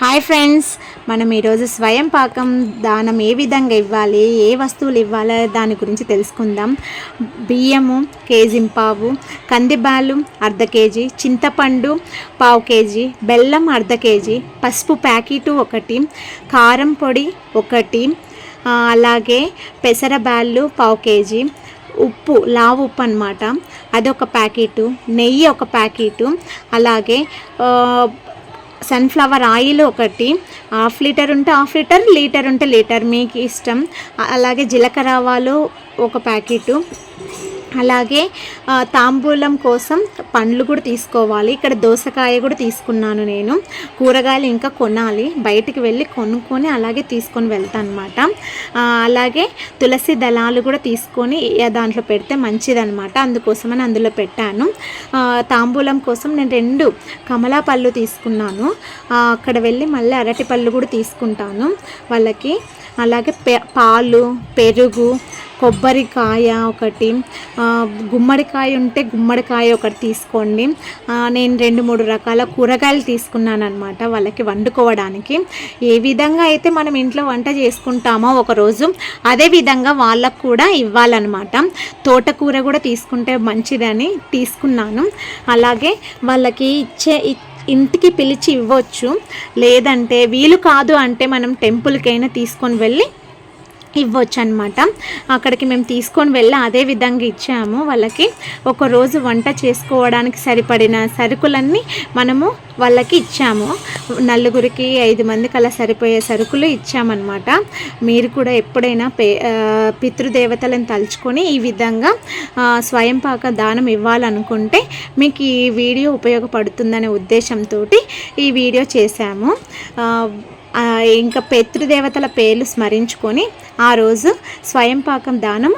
Hi friends మనం ఈరోజు స్వయం పాకం దానం ఏ విధంగా ఇవ్వాలి ఏ వస్తువులు ఇవ్వాలి దాని గురించి తెలుసుకుందాం. బియ్యము కేజీంపావు కందిబాలు అర్ధ కేజీ చింతపండు పావు కేజీ బెల్లం అర్ధ కేజీ పసుపు ప్యాకెటు ఒకటి కారం పొడి ఒకటి అలాగే పెసరబ్యాళ్ళు పావు కేజీ ఉప్పు లావు ఉప్పు అనమాట అదొక ప్యాకెటు నెయ్యి ఒక ప్యాకెటు అలాగే సన్ఫ్లవర్ ఆయిల్ ఒకటి హాఫ్ లీటర్ ఉంటే హాఫ్ లీటర్ లీటర్ ఉంటే లీటర్. మీకు ఇష్టం. అలాగే జీలకర్ర ఆవాలు ఒక ప్యాకెటు. అలాగే తాంబూలం కోసం పండ్లు కూడా తీసుకోవాలి. ఇక్కడ దోసకాయ కూడా తీసుకున్నాను నేను. కూరగాయలు ఇంకా కొనాలి. బయటికి వెళ్ళి కొనుక్కొని అలాగే తీసుకొని వెళ్తాను అనమాట అలాగే తులసి దళాలు కూడా తీసుకొని దాంట్లో పెడితే మంచిదనమాట. అందుకోసమని అందులో పెట్టాను. తాంబూలం కోసం నేను రెండు కమలా పళ్ళు తీసుకున్నాను అక్కడ వెళ్ళి మళ్ళీ అరటి పళ్ళు కూడా తీసుకుంటాను. వాళ్ళకి అలాగే పె పాలు పెరుగు కొబ్బరికాయ ఒకటి గుమ్మడికాయ ఉంటే గుమ్మడికాయ ఒకటి తీసుకోండి. నేను రెండు మూడు రకాల కూరగాయలు తీసుకున్నాను అనమాట వాళ్ళకి వండుకోవడానికి. ఏ విధంగా అయితే మనం ఇంట్లో వంట చేసుకుంటామో ఒకరోజు అదే విధంగా వాళ్ళకు కూడా ఇవ్వాలన్నమాట. తోటకూర కూడా తీసుకుంటే మంచిదని తీసుకున్నాను. అలాగే వాళ్ళకి ఇచ్చే ఇంటికి పిలిచి ఇవ్వచ్చు. లేదంటే వీలు కాదు అంటే మనం టెంపుల్కైనా తీసుకొని వెళ్ళి ఇవ్వచ్చు అనమాట అక్కడికి మేము తీసుకొని వెళ్ళి అదే విధంగా ఇచ్చాము. వాళ్ళకి ఒక రోజు వంట చేసుకోవడానికి సరిపడిన సరుకులన్నీ మనము వాళ్ళకి ఇచ్చాము. నలుగురికి ఐదు మందికి అలా సరిపోయే సరుకులు ఇచ్చామన్నమాట. మీరు కూడా ఎప్పుడైనా పే పితృదేవతలను తలుచుకొని ఈ విధంగా స్వయంపాక స్వయం పాక దానం ఇవ్వాలనుకుంటే మీకు ఈ వీడియో ఉపయోగపడుతుందనే ఉద్దేశంతో ఈ వీడియో చేశాము. ఇంకా పితృదేవతల పేర్లు స్మరించుకొని ఆ రోజు స్వయం పాకం దానం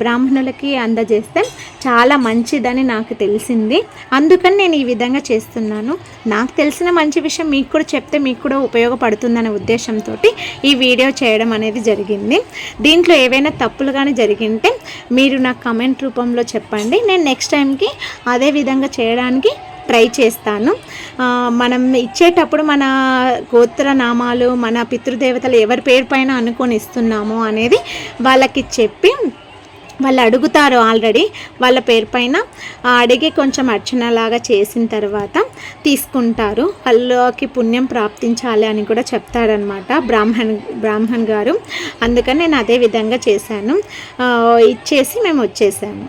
బ్రాహ్మణులకి అందజేస్తే చాలా మంచిదని నాకు తెలిసింది. అందుకని నేను ఈ విధంగా చేస్తున్నాను. నాకు తెలిసిన మంచి విషయం మీకు కూడా చెప్తే మీకు కూడా ఉపయోగపడుతుందనే ఉద్దేశంతో ఈ వీడియో చేయడం అనేది జరిగింది. దీంట్లో ఏవైనా తప్పులు కానీ జరిగింటే మీరు నాకు కమెంట్ రూపంలో చెప్పండి. నేను నెక్స్ట్ టైంకి అదే విధంగా చేయడానికి ట్రై చేస్తాను. మనం ఇచ్చేటప్పుడు మన గోత్ర నామాలు మన పితృదేవతలు ఎవరి పేరు పైన అనుకొని ఇస్తున్నాము అనేది వాళ్ళకి చెప్పి వాళ్ళు అడుగుతారు ఆల్రెడీ వాళ్ళ పేరు పైన. అడిగి కొంచెం అర్చనలాగా చేసిన తర్వాత తీసుకుంటారు. వాళ్ళకి పుణ్యం ప్రాప్తించాలి అని కూడా చెప్తారనమాట బ్రాహ్మణ్ బ్రాహ్మణ్ గారు. అందుకని నేను అదే విధంగా చేశాను. ఇచ్చేసి మేము వచ్చేసాము.